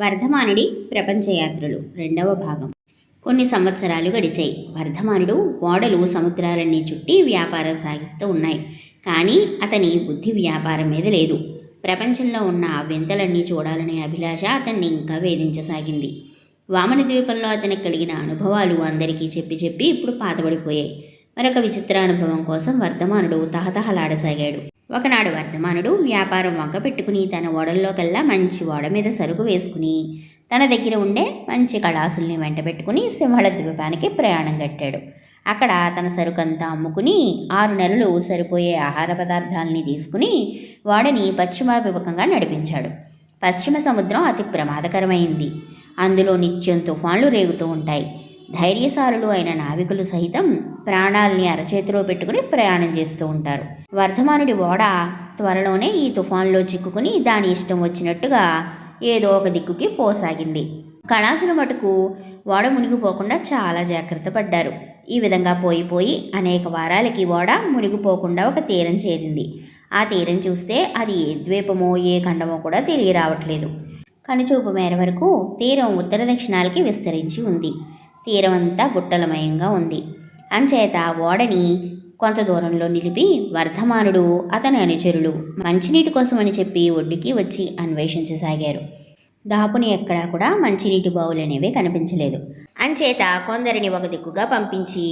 వర్ధమానుడి ప్రపంచయాత్రలు రెండవ భాగం. కొన్ని సంవత్సరాలు గడిచాయి. వర్ధమానుడు ఓడలు సముద్రాలన్నీ చుట్టి వ్యాపారం సాగిస్తూ ఉన్నాయి. కానీ అతని బుద్ధి వ్యాపారం మీద లేదు. ప్రపంచంలో ఉన్న ఆ వింతలన్నీ చూడాలనే అభిలాష అతన్ని ఇంకా వేధించసాగింది. వామన ద్వీపంలో అతనికి కలిగిన అనుభవాలు అందరికీ చెప్పి చెప్పి ఇప్పుడు పాతబడిపోయాయి. మరొక విచిత్ర అనుభవం కోసం వర్ధమానుడు తహతహలాడసాగాడు. ఒకనాడు వర్ధమానుడు వ్యాపారం వంక పెట్టుకుని తన ఓడల్లోకెల్లా మంచి ఓడ మీద సరుకు వేసుకుని తన దగ్గర ఉండే మంచి కళాసుల్ని వెంట పెట్టుకుని సింహళ ద్వీపానికి ప్రయాణం కట్టాడు అక్కడ తన సరుకంతా అమ్ముకుని ఆరు నెలలు సరిపోయే ఆహార పదార్థాలని తీసుకుని వాడని పశ్చిమాభిముఖంగా నడిపించాడు. పశ్చిమ సముద్రం అతి ప్రమాదకరమైంది. అందులో నిత్యం తుఫాన్లు రేగుతూ ఉంటాయి. ధైర్యసారులు అయిన నావికులు సహితం ప్రాణాల్ని అరచేతిలో పెట్టుకుని ప్రయాణం చేస్తూ ఉంటారు. వర్ధమానుడి ఓడ త్వరలోనే ఈ తుఫాన్లో చిక్కుకుని దాని ఇష్టం వచ్చినట్టుగా ఏదో ఒక దిక్కుకి పోసాగింది. కళాసుల మటుకు ఓడ మునిగిపోకుండా చాలా జాగ్రత్త పడ్డారు. ఈ విధంగా పోయిపోయి అనేక వారాలకి ఓడ మునిగిపోకుండా ఒక తీరం చేరింది. ఆ తీరం చూస్తే అది ఏ ద్వీపమో ఏ ఖండమో కూడా తెలియరావట్లేదు. కనుచూపు మేర వరకు తీరం ఉత్తర దక్షిణాలకి విస్తరించి ఉంది. తీరమంతా గుట్టలమయంగా ఉంది. అంచేత ఓడని కొంత దూరంలో నిలిపి వర్ధమానుడు అతని అనుచరులు మంచినీటి కోసమని చెప్పి ఒడ్డుకి వచ్చి అన్వేషించసాగారు. దాపుని ఎక్కడా కూడా మంచినీటి బావులు అనేవి కనిపించలేదు. అంచేత కొందరిని ఒక దిక్కుగా పంపించి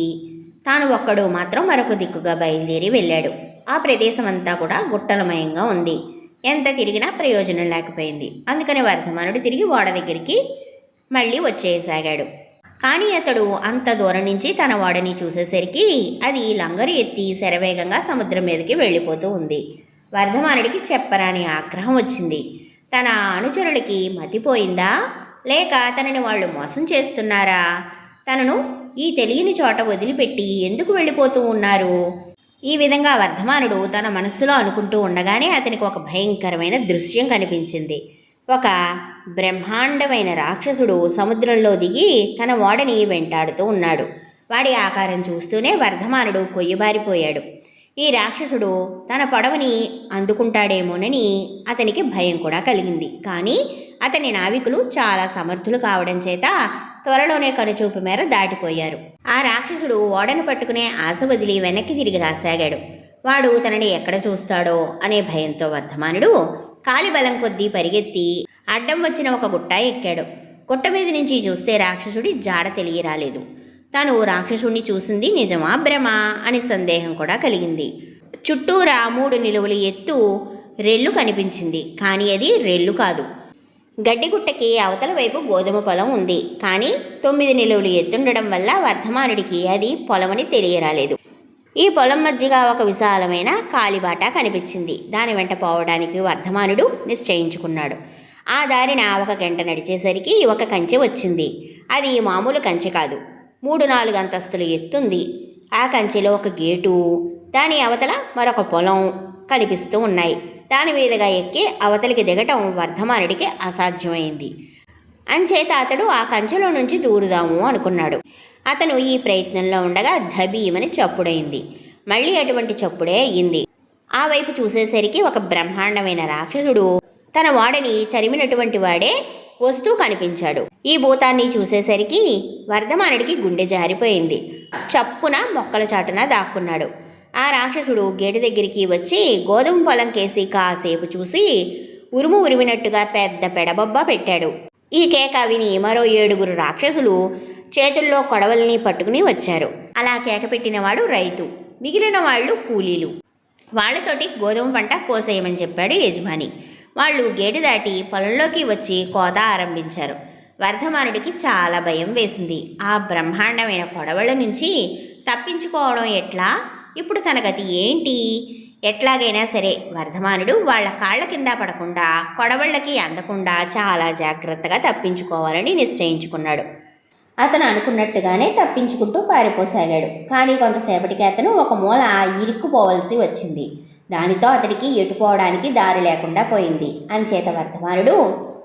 తాను ఒక్కడు మాత్రం మరొక దిక్కుగా బయలుదేరి వెళ్ళాడు. ఆ ప్రదేశం అంతా కూడా గుట్టలమయంగా ఉంది. ఎంత తిరిగినా ప్రయోజనం లేకపోయింది. అందుకని వర్ధమానుడు తిరిగి ఓడ దగ్గరికి మళ్ళీ వచ్చేయసాగాడు. కానీ అతడు అంత దూరం నుంచి తన వాడిని చూసేసరికి అది లంగరు ఎత్తి శరవేగంగా సముద్రం మీదకి వెళ్ళిపోతూ ఉంది. వర్ధమానుడికి చెప్పరాని ఆగ్రహం వచ్చింది. తన అనుచరులకి మతిపోయిందా లేక తనని వాళ్ళు మోసం చేస్తున్నారా? తనను ఈ తెలియని చోట వదిలిపెట్టి ఎందుకు వెళ్ళిపోతూ ఉన్నారు? ఈ విధంగా వర్ధమానుడు తన మనస్సులో అనుకుంటూ ఉండగానే అతనికి ఒక భయంకరమైన దృశ్యం కనిపించింది. ఒక బ్రహ్మాండమైన రాక్షసుడు సముద్రంలో దిగి తన ఓడని వెంటాడుతూ ఉన్నాడు. వాడి ఆకారం చూస్తూనే వర్ధమానుడు కొయ్యబారిపోయాడు. ఈ రాక్షసుడు తన పడవని అందుకుంటాడేమోనని అతనికి భయం కూడా కలిగింది. కానీ అతని నావికులు చాలా సమర్థులు కావడం చేత త్వరలోనే కనుచూపు మేర దాటిపోయారు. ఆ రాక్షసుడు ఓడను పట్టుకునే ఆశ వదిలి వెనక్కి తిరిగి రాసాగాడు. వాడు తనని ఎక్కడ చూస్తాడో అనే భయంతో వర్ధమానుడు కాలి బలం కొద్దీ పరిగెత్తి అడ్డం వచ్చిన ఒక గుట్ట ఎక్కాడు. గుట్ట మీద నుంచి చూస్తే రాక్షసుడి జాడ తెలియరాలేదు. తాను రాక్షసుడిని చూసింది నిజమా భ్రమ అని సందేహం కూడా కలిగింది. చుట్టూరా మూడు నిలువల ఎత్తు రెల్లు కనిపించింది. కానీ అది రెల్లు కాదు. గడ్డిగుట్టకి అవతల వైపు గోధుమ పొలం ఉంది. కానీ తొమ్మిది నిలువలు ఎత్తుండడం వల్ల వర్ధమానుడికి అది పొలమని తెలియరాలేదు. ఈ పొలం మధ్యగా ఒక విశాలమైన కాలిబాట కనిపించింది. దాని వెంట పోవడానికి వర్ధమానుడు నిశ్చయించుకున్నాడు. ఆ దారిన ఒక గంట నడిచేసరికి ఒక కంచె వచ్చింది. అది మామూలు కంచె కాదు. మూడు నాలుగు అంతస్తులు ఎత్తుంది. ఆ కంచెలో ఒక గేటు దాని అవతల మరొక పొలం కనిపిస్తూ ఉన్నాయి. దాని మీదుగా ఎక్కి అవతలికి దిగటం వర్ధమానుడికి అసాధ్యమైంది. అంచేత అతడు ఆ కంచెలో నుంచి దూరుదాము అనుకున్నాడు. అతను ఈ ప్రయత్నంలో ఉండగా ధబీమని చప్పుడైంది. మళ్ళీ అటువంటి చప్పుడే అయ్యింది ఆ వైపు చూసేసరికి ఒక బ్రహ్మాండమైన రాక్షసుడు తన వాడని తరిమినటువంటి వాడే వస్తూ కనిపించాడు. ఈ భూతాన్ని చూసేసరికి వర్ధమానుడికి గుండె జారిపోయింది. చప్పున మొక్కల చాటున దాక్కున్నాడు. ఆ రాక్షసుడు గేటు దగ్గరికి వచ్చి గోధుమ పొలం కేసి కాసేపు చూసి ఉరుము ఉరిమినట్టుగా పెద్ద పెడబొబ్బ పెట్టాడు. ఈ కేక విని మరో ఏడుగురు రాక్షసులు చేతుల్లో కొడవల్ని పట్టుకుని వచ్చారు. అలా కేకపెట్టినవాడు రైతు. మిగిలిన వాళ్ళు కూలీలు. వాళ్ళతోటి గోధుమ పంట కోసేయమని చెప్పాడు యజమాని. వాళ్ళు గేటు దాటి పొలంలోకి వచ్చి కోత ఆరంభించారు. వర్ధమానుడికి చాలా భయం వేసింది. ఆ బ్రహ్మాండమైన కొడవళ్ళ నుంచి తప్పించుకోవడం ఎట్లా? ఇప్పుడు తన గతి ఏంటి? ఎట్లాగైనా సరే వర్ధమానుడు వాళ్ళ కాళ్ళ కింద పడకుండా కొడవళ్ళకి అందకుండా చాలా జాగ్రత్తగా తప్పించుకోవాలని నిశ్చయించుకున్నాడు. అతను అనుకున్నట్టుగానే తప్పించుకుంటూ పారిపోసాగాడు. కానీ కొంతసేపటికి అతను ఒక మూల ఇరుక్కుపోవలసి వచ్చింది. దానితో అతడికి ఎటుపోవడానికి దారి లేకుండా పోయింది. అంచేత వర్ధమానుడు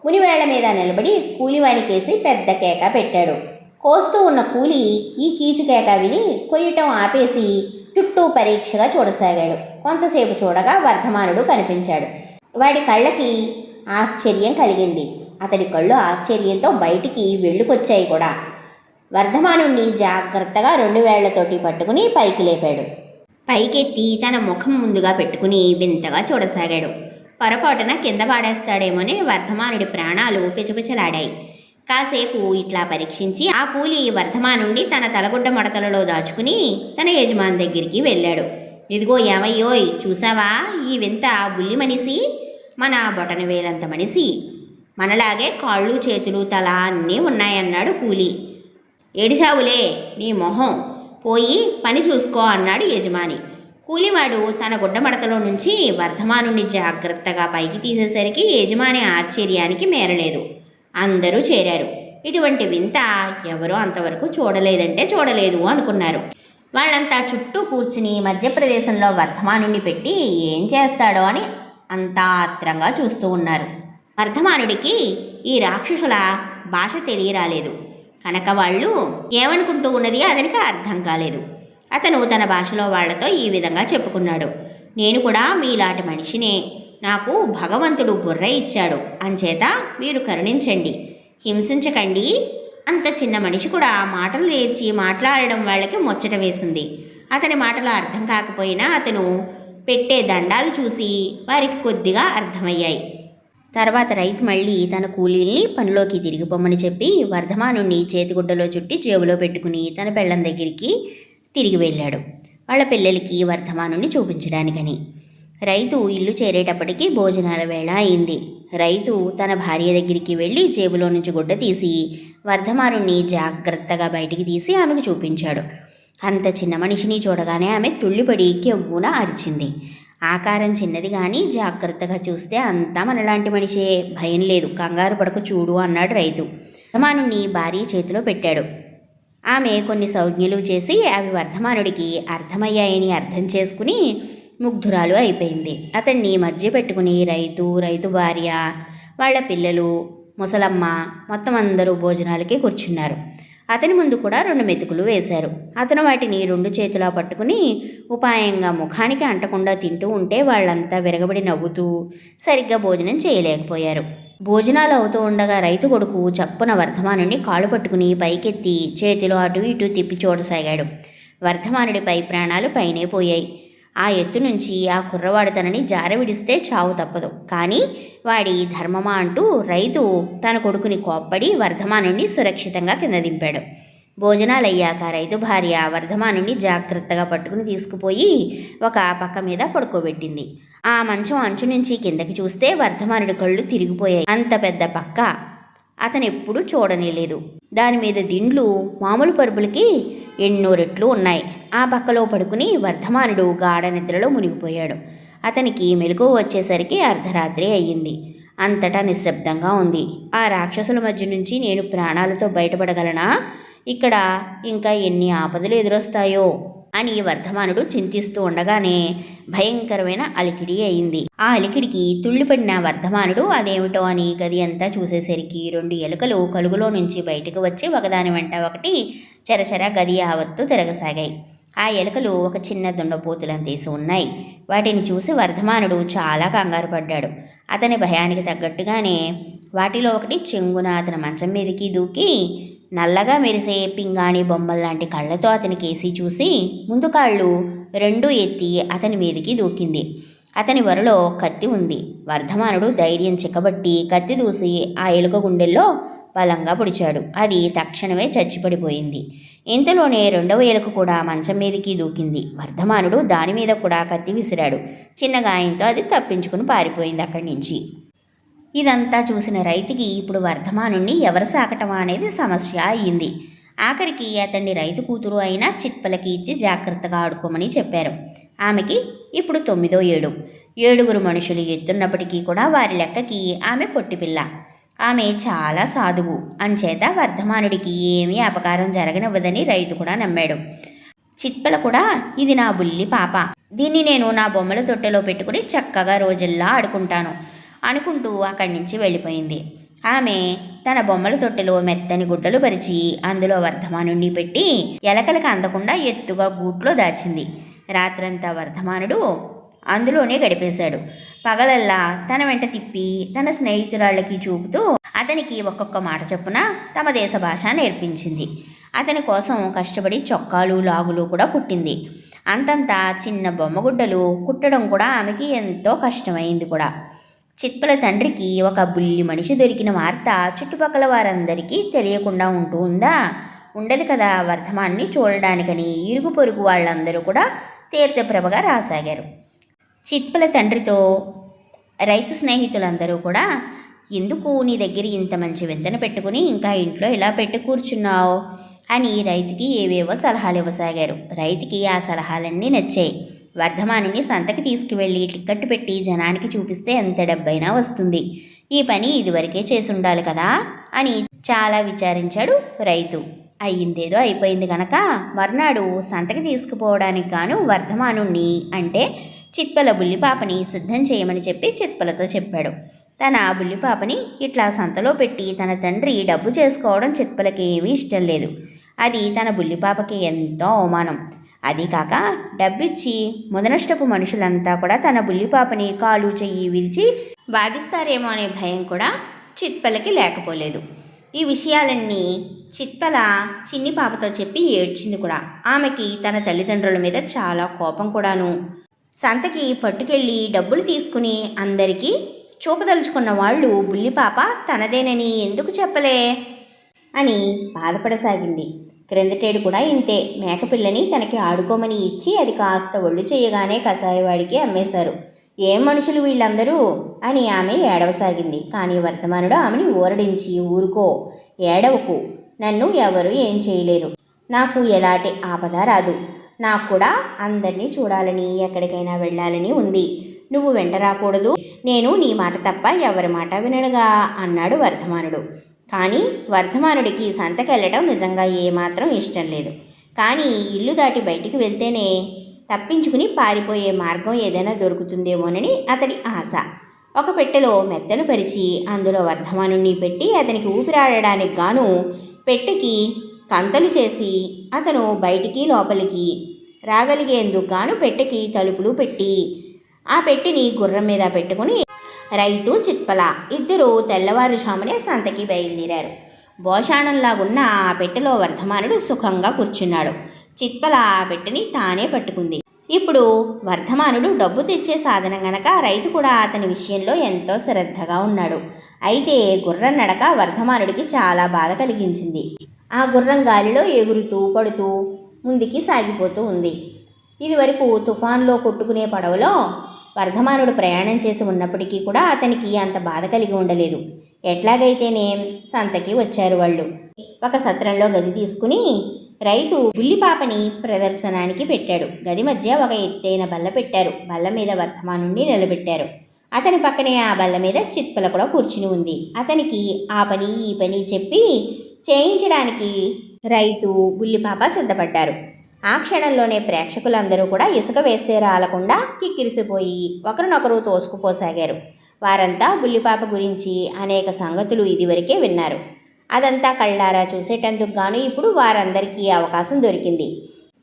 మునివేళ్ళ మీద నిలబడి కూలివానికేసి పెద్ద కేక పెట్టాడు. కోస్తూ ఉన్న కూలి ఈ కీచు కేక విని కొయ్యటం ఆపేసి చుట్టూ పరీక్షగా చూడసాగాడు. కొంతసేపు చూడగా వర్ధమానుడు కనిపించాడు. వాడి కళ్ళకి ఆశ్చర్యం కలిగింది. అతడి కళ్ళు ఆశ్చర్యంతో బయటికి వెళ్ళుకొచ్చాయి కూడా. వర్ధమానుణ్ణి జాగ్రత్తగా రెండు వేళ్ళతోటి పట్టుకుని పైకి లేపాడు. పైకెత్తి తన ముఖం ముందుగా పెట్టుకుని వింతగా చూడసాగాడు. పొరపాటున కింద పాడేస్తాడేమోని వర్ధమానుడి ప్రాణాలు పిచపిచలాడాయి. కాసేపు ఇట్లా పరీక్షించి ఆ కూలి వర్ధమానుండి తన తలగుడ్డ మడతలలో దాచుకుని తన యజమాని దగ్గరికి వెళ్ళాడు. ఇదిగో ఏమయ్యోయ్ చూసావా ఈ వింత బుల్లి మనిషి? మన బొటన వేలంత మనిషి. మనలాగే కాళ్ళు చేతులు తల అన్నీ ఉన్నాయన్నాడు కూలి. ఏడిచావులే నీ మొహం. పోయి పని చూసుకో అన్నాడు యజమాని. కూలివాడు తన గుడ్డమడతలో నుంచి వర్ధమానుని జాగ్రత్తగా పైకి తీసేసరికి యజమాని ఆశ్చర్యానికి మేరలేదు. అందరూ చేరారు. ఇటువంటి వింత ఎవరూ అంతవరకు చూడలేదంటే చూడలేదు అనుకున్నారు. వాళ్ళంతా చుట్టూ కూర్చుని మధ్యప్రదేశంలో వర్ధమానుని పెట్టి ఏం చేస్తాడో అని అంతా ఆత్రంగా చూస్తూ ఉన్నారు. వర్ధమానుడికి ఈ రాక్షసుల భాష తెలియరాలేదు. కనుక వాళ్ళు ఏమనుకుంటూ ఉన్నది అతనికి అర్థం కాలేదు. అతను తన భాషలో వాళ్ళతో ఈ విధంగా చెప్పుకున్నాడు. నేను కూడా మీలాంటి మనిషినే. నాకు భగవంతుడు బుర్ర ఇచ్చాడు. అంచేత మీరు కరుణించండి. హింసించకండి. అంత చిన్న మనిషి కూడా మాటలు నేర్చి మాట్లాడడం వాళ్ళకి ముచ్చట వేసింది. అతని మాటలు అర్థం కాకపోయినా అతను పెట్టే దండాలు చూసి వారికి కొద్దిగా అర్థమయ్యాయి. తర్వాత రైతు మళ్ళీ తన కూలీల్ని పనిలోకి తిరిగిపోమని చెప్పి వర్ధమానుణ్ణి చేతిగుడ్డలో చుట్టి జేబులో పెట్టుకుని తన పెళ్ళం దగ్గరికి తిరిగి వెళ్ళాడు. వాళ్ళ పిల్లలకి వర్ధమానుని చూపించడానికని. రైతు ఇల్లు చేరేటప్పటికి భోజనాల వేళ అయింది. రైతు తన భార్య దగ్గరికి వెళ్ళి జేబులో నుంచి గుడ్డ తీసి వర్ధమానుణ్ణి జాగ్రత్తగా బయటికి తీసి ఆమెకు చూపించాడు. అంత చిన్న మనిషిని చూడగానే ఆమె తుళ్ళిపడి కెవ్వున అరిచింది. ఆకారం చిన్నది కానీ జాగ్రత్తగా చూస్తే అంతా మనలాంటి మనిషే. భయం లేదు. కంగారు పడక చూడు అన్నాడు రైతు. వర్ధమానుణ్ణి భార్య చేతిలో పెట్టాడు. ఆమె కొన్ని సౌజ్ఞలు చేసి అవి వర్ధమానుడికి అర్థమయ్యాయని అర్థం చేసుకుని ముగ్ధురాలు అయిపోయింది. అతన్ని మధ్య పెట్టుకుని రైతు రైతు భార్య వాళ్ళ పిల్లలు ముసలమ్మ మొత్తం అందరూ భోజనాలకి కూర్చున్నారు. అతని ముందు కూడా రెండు మెతుకులు వేశారు. అతను వాటిని రెండు చేతులా పట్టుకుని ఉపాయంగా ముఖానికి అంటకుండా తింటూ ఉంటే వాళ్ళంతా విరగబడి నవ్వుతూ సరిగ్గా భోజనం చేయలేకపోయారు. భోజనాలు అవుతూ ఉండగా రైతు కొడుకు చప్పున వర్ధమానుని కాళ్ళు పట్టుకుని పైకెత్తి చేతిలో అటు ఇటు తిప్పి చూడసాగాడు వర్ధమానుడిపై ప్రాణాలు పైనే పోయాయి. ఆ ఎత్తు నుంచి ఆ కుర్రవాడు తనని జారవిడిస్తే చావు తప్పదు. కానీ వాడి ధర్మమా అంటూ రైతు తన కొడుకుని కోప్పడి వర్ధమానుణ్ణి సురక్షితంగా కింద దింపాడు. భోజనాలయ్యాక రైతు భార్య వర్ధమానుని జాగ్రత్తగా పట్టుకుని తీసుకుపోయి ఒక పక్క మీద పడుకోబెట్టింది. ఆ మంచం అంచు నుంచి కిందకి చూస్తే వర్ధమానుడి కళ్ళు తిరిగిపోయాయి. అంత పెద్ద పక్క అతను ఎప్పుడూ చూడనేలేదు దాని మీద దిండ్లు మామూలు పరుపులకి ఎన్నో రెట్లు ఉన్నాయి. ఆ పక్కలో పడుకుని వర్ధమానుడు గాఢ నిద్రలో మునిగిపోయాడు. అతనికి మెలకు వచ్చేసరికి అర్ధరాత్రి అయ్యింది. అంతటా నిశ్శబ్దంగా ఉంది. ఆ రాక్షసుల మధ్య నుంచి నేను ప్రాణాలతో బయటపడగలనా? ఇక్కడ ఇంకా ఎన్ని ఆపదలు ఎదురొస్తాయో? అని వర్ధమానుడు చింతిస్తూ ఉండగానే భయంకరమైన అలికిడి అయింది. ఆ అలికిడికి తుళ్ళిపడిన వర్ధమానుడు అదేమిటో అని గది అంతా చూసేసరికి రెండు ఎలుకలు కలుగులో నుంచి బయటకు వచ్చి ఒకదాని వెంట ఒకటి చెరచెర గది ఆవత్తు తిరగసాగాయి. ఆ ఎలుకలు ఒక చిన్న దుండపోతులను తీసి ఉన్నాయి. వాటిని చూసి వర్ధమానుడు చాలా కంగారు పడ్డాడు. అతని భయానికి తగ్గట్టుగానే వాటిలో ఒకటి చెంగున అతని మంచం మీదకి దూకి నల్లగా మెరిసే పింగాణి బొమ్మల్లాంటి కళ్ళతో అతని కేసి చూసి ముందు కాళ్ళు రెండు ఎత్తి అతని మీదికి దూకింది. అతని వరలో కత్తి ఉంది. వర్ధమానుడు ధైర్యం చిక్కబట్టి కత్తి దూసి ఆ ఎలుక గుండెల్లో బలంగా పొడిచాడు. అది తక్షణమే చచ్చిపడిపోయింది. ఇంతలోనే రెండవ ఎలుక కూడా మంచం మీదకి దూకింది. వర్ధమానుడు దాని మీద కూడా కత్తి విసిరాడు. చిన్న గాయంతో అది తప్పించుకుని పారిపోయింది అక్కడి నుంచి. ఇదంతా చూసిన రైతుకి ఇప్పుడు వర్ధమానుణ్ణి ఎవరు సాకటమా అనేది సమస్య అయ్యింది. ఆఖరికి అతన్ని రైతు కూతురు అయిన చిత్పలకి ఇచ్చి జాగ్రత్తగా ఆడుకోమని చెప్పారు. ఆమెకి ఇప్పుడు తొమ్మిదో ఏడు. ఏడుగురు మనుషులు ఎత్తున్నప్పటికీ కూడా వారి లెక్కకి ఆమె పొట్టిపిల్ల ఆమె చాలా సాధువు. అంచేత వర్ధమానుడికి ఏమీ అపకారం జరగనివ్వదని రైతు కూడా నమ్మాడు. చిత్పల కూడా ఇది నా బుల్లి పాప. దీన్ని నేను నా బొమ్మల తొట్టెలో పెట్టుకుని చక్కగా రోజుల్లా ఆడుకుంటాను. అనుకుంటూ అక్కడి నుంచి వెళ్ళిపోయింది. ఆమె తన బొమ్మల తొట్టెలో మెత్తని గుడ్డలు పరిచి అందులో వర్ధమానుణ్ణి పెట్టి ఎలకలకు అందకుండా ఎత్తుగా గూట్లో దాచింది. రాత్రంతా వర్ధమానుడు అందులోనే గడిపేశాడు. పగలల్లా తన వెంట తిప్పి తన స్నేహితురాళ్ళకి చూపుతూ అతనికి ఒక్కొక్క మాట చొప్పున తమ దేశ భాష నేర్పించింది. అతని కోసం కష్టపడి చొక్కాలు లాగులు కూడా కుట్టింది. అంతంతా చిన్న బొమ్మగుడ్డలు కుట్టడం కూడా ఆమెకి ఎంతో కష్టమైంది కూడా. చిత్పల తండ్రికి ఒక బుల్లి మనిషి దొరికిన వార్త చుట్టుపక్కల వారందరికీ తెలియకుండా ఉంటూ ఉందా? ఉండదు కదా వర్ధమాన్ని చూడడానికని ఇరుగు పొరుగు వాళ్ళందరూ కూడా తీర్థప్రభగా రాసాగారు. చిత్పల తండ్రితో రైతు స్నేహితులందరూ కూడా ఎందుకు నీ దగ్గర ఇంత మంచి వింతన పెట్టుకుని ఇంకా ఇంట్లో ఇలా పెట్టి కూర్చున్నావు? అని రైతుకి ఏవేవో సలహాలు ఇవ్వసాగారు రైతుకి ఆ సలహాలన్నీ నచ్చాయి. వర్ధమానుని సంతకి తీసుకువెళ్ళి టిక్కెట్ పెట్టి జనానికి చూపిస్తే ఎంత డబ్బైనా వస్తుంది. ఈ పని ఇదివరకే చేసుండాలి కదా? అని చాలా విచారించాడు రైతు. అయ్యిందేదో అయిపోయింది కనుక మర్నాడు సంతకి తీసుకుపోవడానికి గాను వర్ధమానుణ్ణి అంటే చిత్పల బుల్లిపాపని సిద్ధం చేయమని చెప్పి చిత్పలతో చెప్పాడు. తన బుల్లిపాపని ఇట్లా సంతలో పెట్టి తన తండ్రి డబ్బు చేసుకోవడం చిత్పలకి ఏమీ ఇష్టం లేదు. అది తన బుల్లిపాపకి ఎంతో అవమానం. అదీకాక డబ్బిచ్చి ముదనష్టపు మనుషులంతా కూడా తన బుల్లిపాపని కాలు చెయ్యి విరిచి బాధిస్తారేమో అనే భయం కూడా చిత్పలకి లేకపోలేదు. ఈ విషయాలన్నీ చిత్పల చిన్ని పాపతో చెప్పి ఏడ్చింది కూడా. ఆమెకి తన తల్లిదండ్రుల మీద చాలా కోపం కూడాను. సంతకి పట్టుకెళ్ళి డబ్బులు తీసుకుని అందరికీ చూపదలుచుకున్న వాళ్ళు బుల్లిపాప తనదేనని ఎందుకు చెప్పలే? అని బాధపడసాగింది. క్రిందటేడు కూడా ఇంతే. మేకపిల్లని తనకి ఆడుకోమని ఇచ్చి అది కాస్త ఒళ్ళు చేయగానే కషాయవాడికి అమ్మేశారు. ఏం మనుషులు వీళ్ళందరూ? అని ఆమె ఏడవసాగింది. కానీ వర్తమానుడు ఆమెని ఊరడించి ఊరుకో ఏడవకు. నన్ను ఎవరు ఏం చేయలేరు. నాకు ఎలాంటి ఆపద రాదు. నాకు కూడా అందరినీ చూడాలని ఎక్కడికైనా వెళ్ళాలని ఉంది. నువ్వు వెంట రాకూడదు. నేను నీ మాట తప్ప ఎవరి మాట వినడుగా? అన్నాడు వర్ధమానుడు కానీ వర్ధమానుడికి సంతకెళ్ళటం నిజంగా ఏమాత్రం ఇష్టం లేదు. కానీ ఇల్లు దాటి బయటికి వెళ్తేనే తప్పించుకుని పారిపోయే మార్గం ఏదైనా దొరుకుతుందేమోనని అతడి ఆశ. ఒక పెట్టెలో మెత్తలు పరిచి అందులో వర్ధమానుణ్ణి పెట్టి అతనికి ఊపిరాడడానికి గాను పెట్టెకి కంతలు చేసి అతను బయటికి లోపలికి రాగలిగేందుకు గాను పెట్టెకి తలుపులు పెట్టి ఆ పెట్టిని గుర్రం మీద పెట్టుకుని రైతు చిత్పల. ఇద్దరు తెల్లవారుజామునే సంతకి బయలుదేరారు. భోషాణంలాగున్న ఆ పెట్టెలో వర్ధమానుడు సుఖంగా కూర్చున్నాడు. చిత్పల ఆ పెట్టెని తానే పట్టుకుంది. ఇప్పుడు వర్ధమానుడు డబ్బు తెచ్చే సాధనం గనక రైతు కూడా అతని విషయంలో ఎంతో శ్రద్ధగా ఉన్నాడు. అయితే గుర్రం నడక వర్ధమానుడికి చాలా బాధ కలిగించింది. ఆ గుర్రం గాలిలో ఎగురుతూ పడుతూ ముందుకి సాగిపోతూ ఉంది. ఇదివరకు తుఫాన్లో కొట్టుకునే పడవలో వర్ధమానుడు ప్రయాణం చేసి ఉన్నప్పటికీ కూడా అతనికి అంత బాధ కలిగి ఉండలేదు. ఎట్లాగైతేనే సంతకి వచ్చారు వాళ్ళు. ఒక సత్రంలో గది తీసుకుని రైతు బుల్లిపాపని ప్రదర్శనానికి పెట్టాడు. గది మధ్య ఒక ఎత్తైన బల్ల పెట్టారు. బల్ల మీద వర్ధమానుణ్ణి నిలబెట్టారు. అతని పక్కనే ఆ బల్ల మీద చిత్పల కూడా కూర్చుని ఉంది. అతనికి ఆ పని ఈ పని చెప్పి చేయించడానికి రైతు బుల్లిపాప సిద్ధపడ్డారు. ఆ క్షణంలోనే ప్రేక్షకులందరూ కూడా ఇసుక వేస్తే రాలకుండా కిక్కిరిసిపోయి ఒకరినొకరు తోసుకుపోసాగారు. వారంతా బుల్లిపాప గురించి అనేక సంగతులు ఇదివరకే విన్నారు. అదంతా కళ్ళారా చూసేటందుకు గాను ఇప్పుడు వారందరికీ అవకాశం దొరికింది.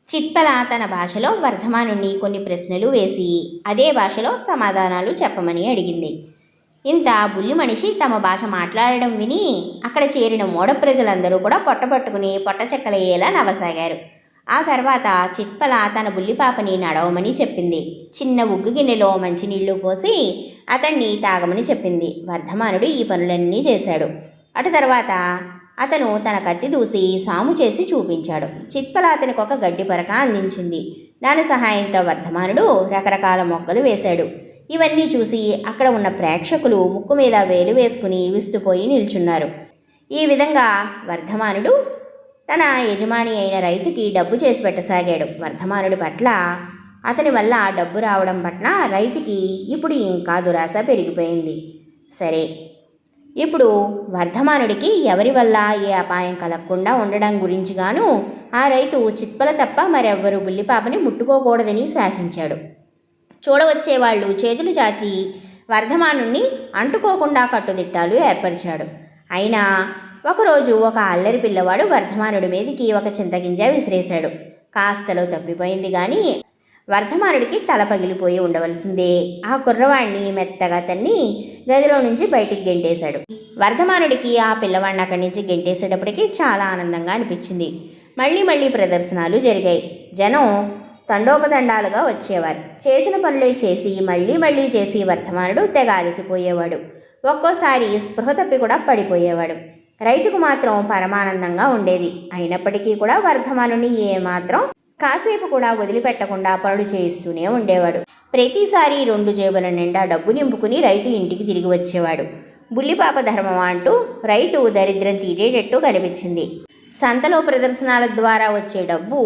చిత్పల తన భాషలో వర్ధమానుణ్ణి కొన్ని ప్రశ్నలు వేసి అదే భాషలో సమాధానాలు చెప్పమని అడిగింది. ఇంత బుల్లి మనిషి తమ భాష మాట్లాడడం విని అక్కడ చేరిన మూడ ప్రజలందరూ కూడా పొట్టపట్టుకుని పొట్ట చెక్కలయ్యేలా నవ్వసాగారు. ఆ తర్వాత చిత్పల తన బుల్లిపాపని నడవమని చెప్పింది. చిన్న ఉగ్గు గిన్నెలో మంచినీళ్ళు పోసి అతన్ని తాగమని చెప్పింది. వర్ధమానుడు ఈ పనులన్నీ చేశాడు. అటు తర్వాత అతను తన కత్తి దూసి సాము చేసి చూపించాడు. చిత్పల అతనికి ఒక గడ్డి పరక అందించింది. దాని సహాయంతో వర్ధమానుడు రకరకాల మొక్కలు వేశాడు. ఇవన్నీ చూసి అక్కడ ఉన్న ప్రేక్షకులు ముక్కు మీద వేలు వేసుకుని విస్తుపోయి నిల్చున్నారు. ఈ విధంగా వర్ధమానుడు తన యజమాని అయిన రైతుకి డబ్బు చేసి పెట్టసాగాడు. వర్ధమానుడి పట్ల అతని వల్ల డబ్బు రావడం పట్ల రైతుకి ఇప్పుడు ఇంకా దురాశ పెరిగిపోయింది. సరే ఇప్పుడు వర్ధమానుడికి ఎవరి వల్ల ఏ అపాయం కలగకుండా ఉండడం గురించి గాను ఆ రైతు చిత్పల తప్ప మరెవ్వరూ బుల్లిపాపని ముట్టుకోకూడదని శాసించాడు. చూడవచ్చే వాళ్ళు చేతులు చాచి వర్ధమానుణ్ణి అంటుకోకుండా కట్టుదిట్టాలు ఏర్పరిచాడు. అయినా ఒకరోజు ఒక అల్లరి పిల్లవాడు వర్ధమానుడి మీదికి ఒక చింతగింజ విసిరేశాడు. కాస్తలో తప్పిపోయింది కానీ వర్ధమానుడికి తల పగిలిపోయి ఉండవలసిందే. ఆ కుర్రవాణ్ణి మెత్తగా తన్ని గదిలో నుంచి బయటికి గెంటేశాడు. వర్ధమానుడికి ఆ పిల్లవాడిని అక్కడి నుంచి గెంటేసేటప్పటికి చాలా ఆనందంగా అనిపించింది. మళ్ళీ మళ్ళీ ప్రదర్శనలు జరిగాయి. జనం తండోపతండాలుగా వచ్చేవారు. చేసిన పనులే చేసి మళ్ళీ మళ్ళీ చేసి వర్ధమానుడు తెగ అలసిపోయేవాడు. ఒక్కోసారి స్పృహ తప్పి కూడా పడిపోయేవాడు. రైతుకు మాత్రం పరమానందంగా ఉండేది. అయినప్పటికీ కూడా వర్ధమానుని ఏమాత్రం కాసేపు కూడా వదిలిపెట్టకుండా పనులు చేయిస్తూనే ఉండేవాడు. ప్రతిసారి రెండు జేబుల నిండా డబ్బు నింపుకుని రైతు ఇంటికి తిరిగి వచ్చేవాడు. బుల్లిపాప ధర్మం అంటూ రైతు దరిద్రం తీరేటట్టు కనిపించింది. సంతలో ప్రదర్శనల ద్వారా వచ్చే డబ్బు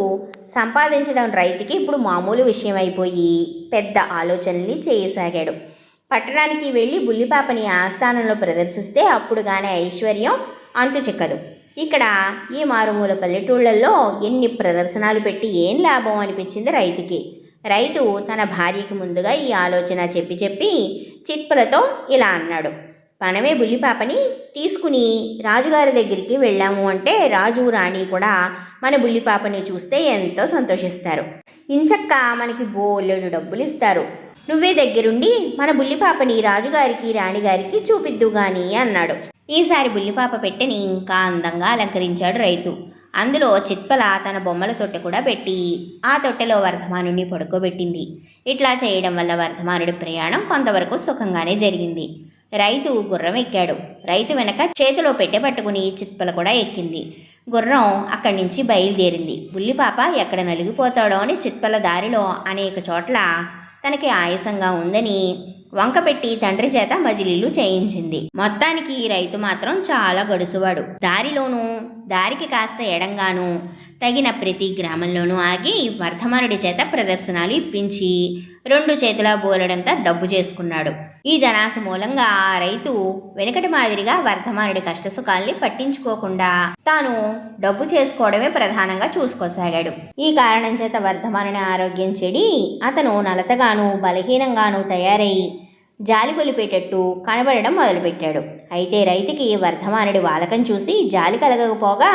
సంపాదించడం రైతుకి ఇప్పుడు మామూలు విషయం అయిపోయి పెద్ద ఆలోచనల్ని చేయసాగాడు. పట్టణానికి వెళ్ళి బుల్లిపాపని ఆస్థానంలో ప్రదర్శిస్తే అప్పుడుగానే ఐశ్వర్యం అంతు చిక్కదు. ఇక్కడ ఈ మారుమూల పల్లెటూళ్ళల్లో ఎన్ని ప్రదర్శనలు పెట్టి ఏం లాభం అనిపించింది రైతుకి? రైతు తన భార్యకి ముందుగా ఈ ఆలోచన చెప్పి చెప్పి చిత్పలతో ఇలా అన్నాడు. మనమే బుల్లిపాపని తీసుకుని రాజుగారి దగ్గరికి వెళ్ళాము అంటే రాజు రాణి కూడా మన బుల్లిపాపని చూస్తే ఎంతో సంతోషిస్తారు. ఇంచక్క మనకి బోలెడు డబ్బులు ఇస్తారు. నువ్వే దగ్గరుండి మన బుల్లిపాపని రాజుగారికి రాణిగారికి చూపిద్దు గాని అన్నాడు. ఈసారి బుల్లిపాప పెట్టెని ఇంకా అందంగా అలంకరించాడు రైతు. అందులో చిత్పల తన బొమ్మల తొట్టె కూడా పెట్టి ఆ తొట్టెలో వర్ధమానుడిని పడుకోబెట్టింది. ఇట్లా చేయడం వల్ల వర్ధమానుడి ప్రయాణం కొంతవరకు సుఖంగానే జరిగింది. రైతు గుర్రం ఎక్కాడు. రైతు వెనక చేతిలో పెట్టె పట్టుకుని చిత్పల కూడా ఎక్కింది. గుర్రం అక్కడి నుంచి బయలుదేరింది. బుల్లిపాప ఎక్కడ నలిగిపోతాడో అని చిత్పల దారిలో అనేక చోట్ల తనకి ఆయాసంగా ఉందని వంకపెట్టి తండ్రి చేత మజిలీలు చేయించింది. మొత్తానికి ఈ రైతు మాత్రం చాలా గడుసువాడు. దారిలోనూ దారికి కాస్త ఎడంగాను తగిన ప్రతి గ్రామంలోనూ ఆగి వర్ధమానుడి చేత ప్రదర్శనలు ఇప్పించి రెండు చేతుల బోలెడంతా డబ్బు చేసుకున్నాడు. ఈ ధనాశ మూలంగా ఆ రైతు వెనుకటి మాదిరిగా వర్ధమానుడి కష్టసుఖాల్ని పట్టించుకోకుండా తాను డబ్బు చేసుకోవడమే ప్రధానంగా చూసుకోసాగాడు. ఈ కారణం చేత వర్ధమానుని ఆరోగ్యం చెడి అతను నలతగాను బలహీనంగాను తయారై జాలి కొలిపేటట్టు కనబడడం మొదలుపెట్టాడు. అయితే రైతుకి వర్ధమానుడి వాలకం చూసి జాలి కలగకపోగా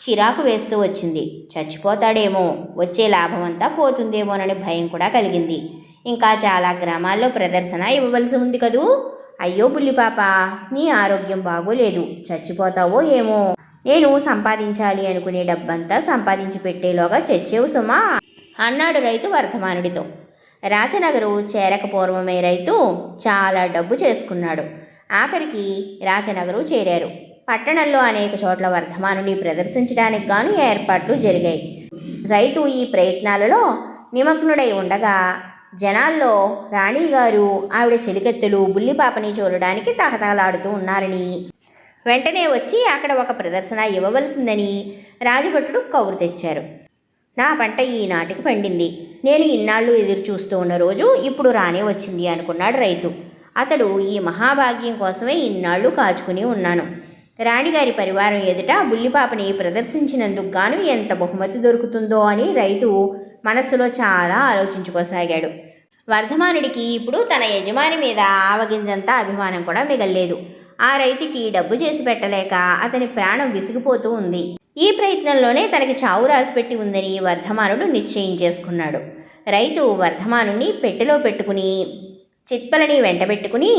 చిరాకు వేస్తూ వచ్చింది. చచ్చిపోతాడేమో వచ్చే లాభం అంతా పోతుందేమోనని భయం కూడా కలిగింది. ఇంకా చాలా గ్రామాల్లో ప్రదర్శన ఇవ్వవలసి ఉంది కదూ? అయ్యో బుల్లిపాప నీ ఆరోగ్యం బాగోలేదు. చచ్చిపోతావో ఏమో? నేను సంపాదించాలి అనుకునే డబ్బంతా సంపాదించి పెట్టేలోగా చచ్చేవు సుమా! అన్నాడు రైతు వర్ధమానుడితో. రాచనగరు చేరక పూర్వమే రైతు చాలా డబ్బు చేసుకున్నాడు. ఆఖరికి రాచనగరు చేరారు. పట్టణంలో అనేక చోట్ల వర్ధమానుని ప్రదర్శించడానికి గాను ఏర్పాట్లు జరిగాయి. రైతు ఈ ప్రయత్నాలలో నిమగ్నుడై ఉండగా జనాల్లో రాణిగారు ఆవిడ చెలికెత్తులు బుల్లిపాపని చూడడానికి తహతహలాడుతూ ఉన్నారని వెంటనే వచ్చి అక్కడ ఒక ప్రదర్శన ఇవ్వవలసిందని రాజభటుడు కౌరు తెచ్చారు. నా పంట ఈనాటికి పండింది. నేను ఇన్నాళ్ళు ఎదురు చూస్తూ ఉన్న రోజు ఇప్పుడు రానే వచ్చింది అనుకున్నాడు రైతు. అతడు ఈ మహాభాగ్యం కోసమే ఇన్నాళ్ళు కాచుకుని ఉన్నాను. రాణిగారి పరివారం ఎదుట బుల్లిపాపని ప్రదర్శించినందుకు గాను ఎంత బహుమతి దొరుకుతుందో అని రైతు మనస్సులో చాలా ఆలోచించుకోసాగాడు. వర్ధమానుడికి ఇప్పుడు తన యజమాని మీద ఆవగింజంత అభిమానం కూడా మిగల్లేదు. ఆ రైతుకి డబ్బు చేసి పెట్టలేక అతని ప్రాణం విసిగిపోతూ ఉంది. ఈ ప్రయత్నంలోనే తనకి చావు రాసిపెట్టి ఉందని వర్ధమానుడు నిశ్చయం చేసుకున్నాడు. రైతు వర్ధమానుని పెట్టెలో పెట్టుకుని చిత్పలని వెంటబెట్టుకుని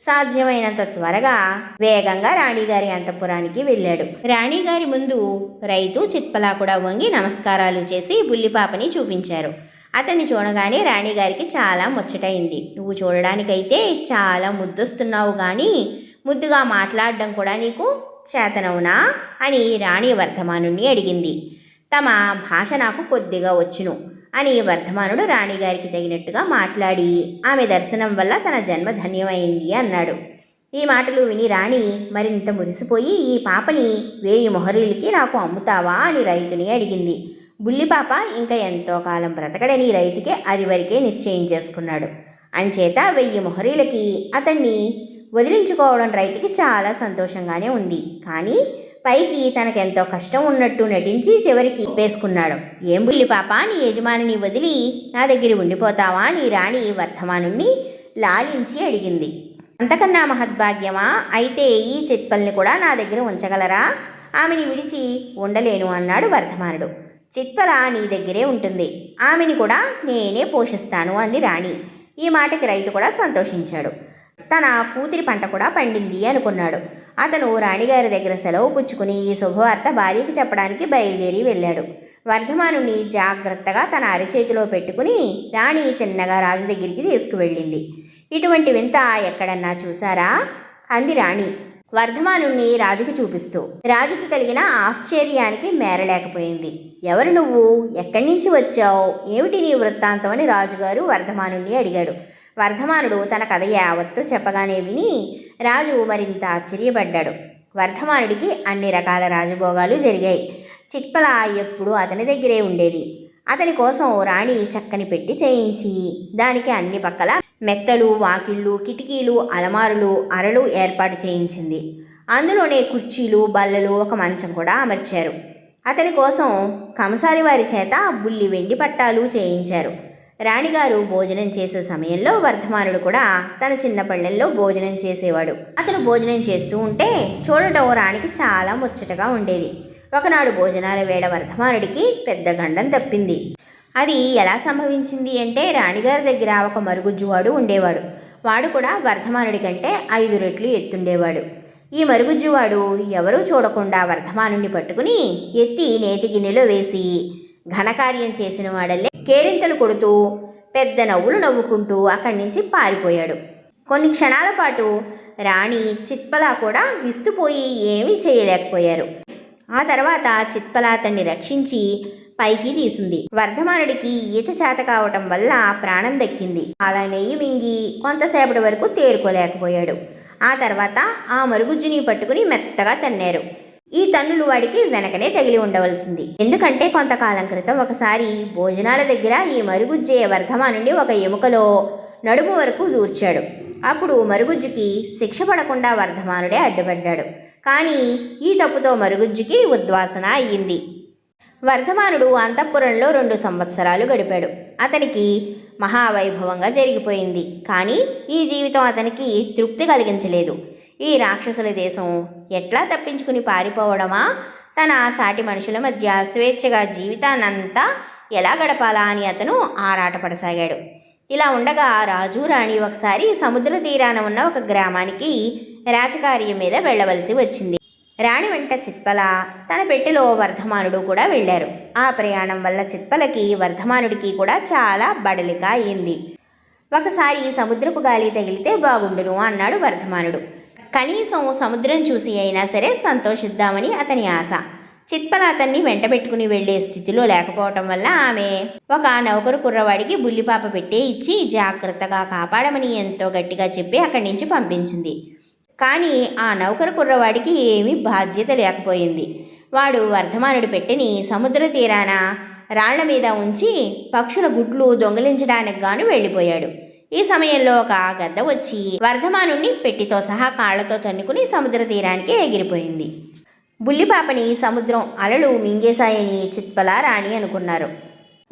సాధ్యమైనంత త్వరగా వేగంగా రాణిగారి అంతఃపురానికి వెళ్ళాడు. రాణిగారి ముందు రైతు చిత్పలా కూడా వంగి నమస్కారాలు చేసి బుల్లిపాపని చూపించారు. అతన్ని చూడగానే రాణిగారికి చాలా ముచ్చటైంది. నువ్వు చూడడానికైతే చాలా ముద్దొస్తున్నావు కానీ ముద్దుగా మాట్లాడడం కూడా నీకు చేతనవునా? అని రాణి వర్ధమానుణ్ణి అడిగింది. తమ భాష నాకు కొద్దిగా వచ్చును. అని వర్ధమానుడు రాణిగారికి తగినట్టుగా మాట్లాడి ఆమె దర్శనం వల్ల తన జన్మ ధన్యమైంది అన్నాడు. ఈ మాటలు విని రాణి మరింత మురిసిపోయి ఈ పాపని వేయి మొహరీలకి నాకు అమ్ముతావా? అని రైతుని అడిగింది. బుల్లిపాప ఇంకా ఎంతో కాలం బ్రతకడని రైతుకే అది వరకే నిశ్చయం చేసుకున్నాడు. అంచేత వెయ్యి మొహరీలకి అతన్ని వదిలించుకోవడం రైతుకి చాలా సంతోషంగానే ఉంది. కానీ పైకి తనకెంతో కష్టం ఉన్నట్టు నటించి చివరికి వేసుకున్నాడు ఏం బుల్లి పాప నీ యజమానిని వదిలి నా దగ్గర ఉండిపోతావా? నీ రాణి వర్ధమానుణ్ణి లాలించి అడిగింది. అంతకన్నా మహద్భాగ్యమా? అయితే ఈ చిత్పల్ని కూడా నా దగ్గర ఉంచగలరా? ఆమెని విడిచి ఉండలేను అన్నాడు వర్ధమానుడు. చిత్పల నీ దగ్గరే ఉంటుంది. ఆమెని కూడా నేనే పోషిస్తాను అంది రాణి. ఈ మాటకి రైతు కూడా సంతోషించాడు. తన కూతురి పంట కూడా పండింది అనుకున్నాడు. అతను రాణిగారి దగ్గర సెలవు పుచ్చుకుని ఈ శుభవార్త భార్యకి చెప్పడానికి బయలుదేరి వెళ్ళాడు. వర్ధమానుని జాగ్రత్తగా తన అరచేతిలో పెట్టుకుని రాణి తిన్నగా రాజు దగ్గరికి తీసుకువెళ్ళింది. ఇటువంటి వింత ఎక్కడన్నా చూసారా అంది రాణి. వర్ధమానుణ్ణి రాజుకి చూపిస్తూ. రాజుకి కలిగిన ఆశ్చర్యానికి మేరలేకపోయింది. ఎవరు నువ్వు? ఎక్కడి నుంచి వచ్చావు? ఏమిటి నీ వృత్తాంతం? అని రాజుగారు వర్ధమానుణ్ణి అడిగాడు. వర్ధమానుడు తన కథ యావత్తు చెప్పగానే విని రాజు మరింత ఆశ్చర్యపడ్డాడు వర్ధమానుడికి అన్ని రకాల రాజభోగాలు జరిగాయి. చిట్పల ఎప్పుడూ అతని దగ్గరే ఉండేది. అతని కోసం రాణి చక్కని పెట్టి చేయించి దానికి అన్ని పక్కల మెత్తలు వాకిళ్ళు కిటికీలు అలమారులు అరలు ఏర్పాటు చేయించింది. అందులోనే కుర్చీలు బల్లలు ఒక మంచం కూడా అమర్చారు. అతని కోసం కంసాలి వారి చేత బుల్లి వెండి పట్టాలు చేయించారు. రాణిగారు భోజనం చేసే సమయంలో వర్ధమానుడు కూడా తన చిన్న పళ్ళెల్లో భోజనం చేసేవాడు. అతను భోజనం చేస్తూ ఉంటే చూడటం రాణికి చాలా ముచ్చటగా ఉండేది. ఒకనాడు భోజనాల వేళ వర్ధమానుడికి పెద్ద గండం తప్పింది. అది ఎలా సంభవించింది అంటే రాణిగారి దగ్గర ఒక మరుగుజ్జువాడు ఉండేవాడు. వాడు కూడా వర్ధమానుడి కంటే ఐదు రెట్లు ఎత్తుండేవాడు. ఈ మరుగుజ్జువాడు ఎవరూ చూడకుండా వర్ధమానుణ్ణి పట్టుకుని ఎత్తి నేతి గిన్నెలో వేసి ఘనకార్యం చేసిన వాడల్లే కేరింతలు కొడుతూ పెద్ద నవ్వులు నవ్వుకుంటూ అక్కడి నుంచి పారిపోయాడు. కొన్ని క్షణాల పాటు రాణి చిత్పలా కూడా విస్తుపోయి ఏమీ చేయలేకపోయారు. ఆ తర్వాత చిత్పల అతన్ని రక్షించి పైకి తీసింది. వర్ధమానుడికి ఈత చేత కావటం వల్ల ప్రాణం దక్కింది. అలా నెయ్యి మింగి కొంతసేపటి వరకు తేరుకోలేకపోయాడు. ఆ తర్వాత ఆ మరుగుజ్జుని పట్టుకుని మెత్తగా తన్నారు ఈ తన్నులు వాడికి వెనకనే తగిలి ఉండవలసింది. ఎందుకంటే కొంతకాలం క్రితం ఒకసారి భోజనాల దగ్గర ఈ మరుగుజ్జే వర్ధమానుండి ఒక ఎముకలో నడుము వరకు దూర్చాడు. అప్పుడు మరుగుజ్జుకి శిక్ష పడకుండా వర్ధమానుడే అడ్డుపడ్డాడు. కానీ ఈ తప్పుతో మరుగుజ్జుకి ఉద్వాసన అయ్యింది. వర్ధమానుడు అంతఃపురంలో రెండు సంవత్సరాలు గడిపాడు. అతనికి మహావైభవంగా జరిగిపోయింది. కానీ ఈ జీవితం అతనికి తృప్తి కలిగించలేదు. ఈ రాక్షసుల దేశం ఎట్లా తప్పించుకుని పారిపోవడమా? తన సాటి మనుషుల మధ్య స్వేచ్ఛగా జీవితాన్నంతా ఎలా గడపాలా అని అతను ఆరాటపడసాగాడు. ఇలా ఉండగా రాజు రాణి ఒకసారి సముద్ర తీరాన ఉన్న ఒక గ్రామానికి రాజకార్యం మీద వెళ్ళవలసి వచ్చింది. రాణి వెంట చిత్పల తన పెట్టెలో వర్ధమానుడు కూడా వెళ్ళారు. ఆ ప్రయాణం వల్ల చిత్పలకి వర్ధమానుడికి కూడా చాలా బడలిక అయింది. ఒకసారి సముద్రపు గాలి తగిలితే బాగుండును అన్నాడు వర్ధమానుడు. కనీసం సముద్రం చూసి అయినా సరే సంతోషిద్దామని అతని ఆశ. చిత్పల అతన్ని వెంట పెట్టుకుని వెళ్ళే స్థితిలో లేకపోవటం వల్ల ఆమె ఒక నౌకరు కుర్రవాడికి బుల్లిపాప పెట్టే ఇచ్చి జాగ్రత్తగా కాపాడమని ఎంతో గట్టిగా చెప్పి అక్కడి నుంచి పంపించింది. కానీ ఆ నౌకరు కుర్రవాడికి ఏమీ బాధ్యత లేకపోయింది. వాడు వర్ధమానుడి పెట్టిని సముద్ర తీరాన రాళ్ళ మీద ఉంచి పక్షుల గుడ్లు దొంగిలించడానికి గాను వెళ్ళిపోయాడు. ఈ సమయంలో ఒక గద్ద వచ్చి వర్ధమానుణ్ణి పెట్టితో సహా కాళ్ళతో తన్నుకుని సముద్ర తీరానికి ఎగిరిపోయింది. బుల్లిపాపని సముద్రం అలలు మింగేశాయని చిత్పల రాణి అనుకున్నారు.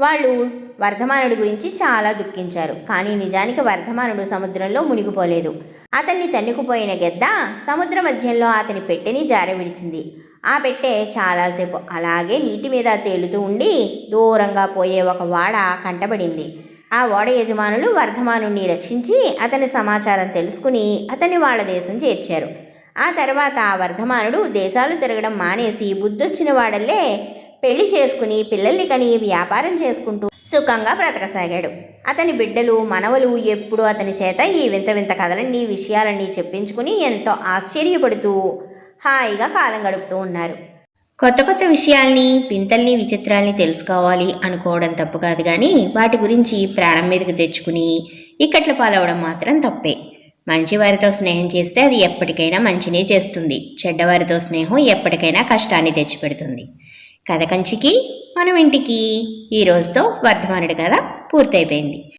వాళ్ళు వర్ధమానుడి గురించి చాలా దుఃఖించారు. కానీ నిజానికి వర్ధమానుడు సముద్రంలో మునిగిపోలేదు. అతన్ని తన్నుకుపోయిన గెద్ద సముద్ర మధ్యంలో అతని పెట్టెని జార విడిచింది. ఆ పెట్టె చాలాసేపు అలాగే నీటి మీద తేలుతూ ఉండి దూరంగా పోయే ఒక వాడ కంటబడింది. ఆ ఓడ యజమానులు వర్ధమానుణ్ణి రక్షించి అతని సమాచారం తెలుసుకుని అతన్ని వాళ్ళ దేశం చేర్చారు. ఆ తర్వాత ఆ వర్ధమానుడు దేశాలు తిరగడం మానేసి బుద్ధొచ్చిన వాడల్లే పెళ్ళి చేసుకుని పిల్లల్ని కని వ్యాపారం చేసుకుంటూ సుఖంగా బ్రతకసాగాడు. అతని బిడ్డలు మనవలు ఎప్పుడు అతని చేత ఈ వింత వింత కథలన్నీ విషయాలన్నీ చెప్పించుకుని ఎంతో ఆశ్చర్యపడుతూ హాయిగా కాలం గడుపుతూ ఉన్నారు. కొత్త కొత్త విషయాల్ని వింతల్ని విచిత్రాల్ని తెలుసుకోవాలి అనుకోవడం తప్పు కాదు కానీ వాటి గురించి ప్రాణం మీదకు తెచ్చుకుని ఇక్కట్ల పాలవడం మాత్రం తప్పే. మంచివారితో స్నేహం చేస్తే అది ఎప్పటికైనా మంచినే చేస్తుంది. చెడ్డవారితో స్నేహం ఎప్పటికైనా కష్టాన్ని తెచ్చిపెడుతుంది. కథ కంచికి మనం ఇంటికి ఈ రోజుతో వర్ధమానుడి కథ పూర్తయిపోయింది.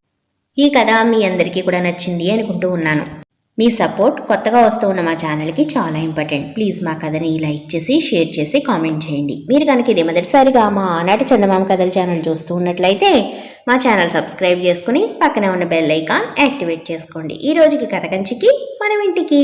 ఈ కథ మీ అందరికీ కూడా నచ్చింది అనుకుంటూ ఉన్నాను. మీ సపోర్ట్ కొత్తగా వస్తూ ఉన్న మా ఛానల్కి చాలా ఇంపార్టెంట్. ప్లీజ్ మా కథని లైక్ చేసి షేర్ చేసి కామెంట్ చేయండి. మీరు కనుక ఇది మొదటిసారిగా మా ఆనాటి చందమామ కథల ఛానల్ చూస్తూ ఉన్నట్లయితే మా ఛానల్ సబ్స్క్రైబ్ చేసుకుని పక్కనే ఉన్న బెల్ ఐకాన్ యాక్టివేట్ చేసుకోండి. ఈ రోజుకి కథ కంచికి మనం ఇంటికి